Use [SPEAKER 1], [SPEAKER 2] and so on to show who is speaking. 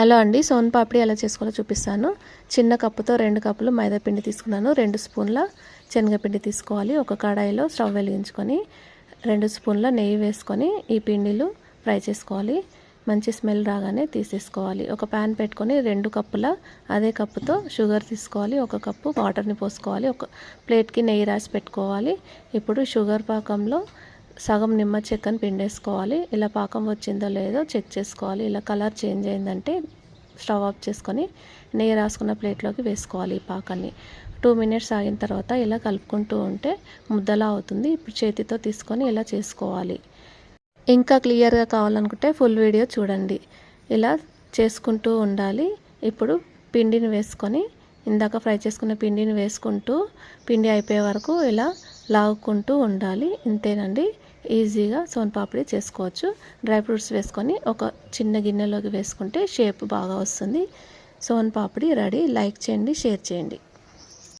[SPEAKER 1] Hello అండి సోన్ పాపిడి ఎలా చేసుకోవాలో చూపిస్తాను. చిన్న కప్పుతో రెండు కప్పులు మైదాపిండి తీసుకున్నాను. రెండు స్పూన్ల శనగపిండి తీసుకోవాలి. ఒక కడాయిలో స్టవ్ వెలిగించుకొని రెండు స్పూన్ల నెయ్యి వేసుకొని ఈ పిండిలు ఫ్రై చేసుకోవాలి. మంచి స్మెల్ రాగానే తీసేసుకోవాలి. ఒక ప్యాన్ పెట్టుకొని రెండు కప్పుల అదే కప్పుతో షుగర్ తీసుకోవాలి. ఒక కప్పు వాటర్ని పోసుకోవాలి. ఒక ప్లేట్కి నెయ్యి రాసి పెట్టుకోవాలి. ఇప్పుడు షుగర్ పాకంలో సగం నిమ్మ చెక్కను పిండేసుకోవాలి. ఇలా పాకం వచ్చిందో లేదో చెక్ చేసుకోవాలి. ఇలా కలర్ చేంజ్ అయిందంటే స్టవ్ ఆఫ్ చేసుకొని నెయ్యి రాసుకున్న ప్లేట్లోకి వేసుకోవాలి ఈ పాకాన్ని. టూ మినిట్స్ ఆగిన తర్వాత ఇలా కలుపుకుంటూ ఉంటే ముద్దలా అవుతుంది. ఇప్పుడు చేతితో తీసుకొని ఇలా చేసుకోవాలి. ఇంకా క్లియర్గా కావాలనుకుంటే ఫుల్ వీడియో చూడండి. ఇలా చేసుకుంటూ ఉండాలి. ఇప్పుడు పిండిని వేసుకొని ఇందాక ఫ్రై చేసుకున్న పిండిని వేసుకుంటూ పిండి అయిపోయే వరకు ఇలా లాగుకుంటూ ఉండాలి. ఇంతేనండి. ఈజీగా సోన్ పాపిడి చేసుకోవచ్చు. డ్రై ఫ్రూట్స్ వేసుకొని ఒక చిన్న గిన్నెలోకి వేసుకుంటే షేప్ బాగా వస్తుంది. సోన్ పాపిడి రెడీ. లైక్ చేయండి షేర్ చేయండి.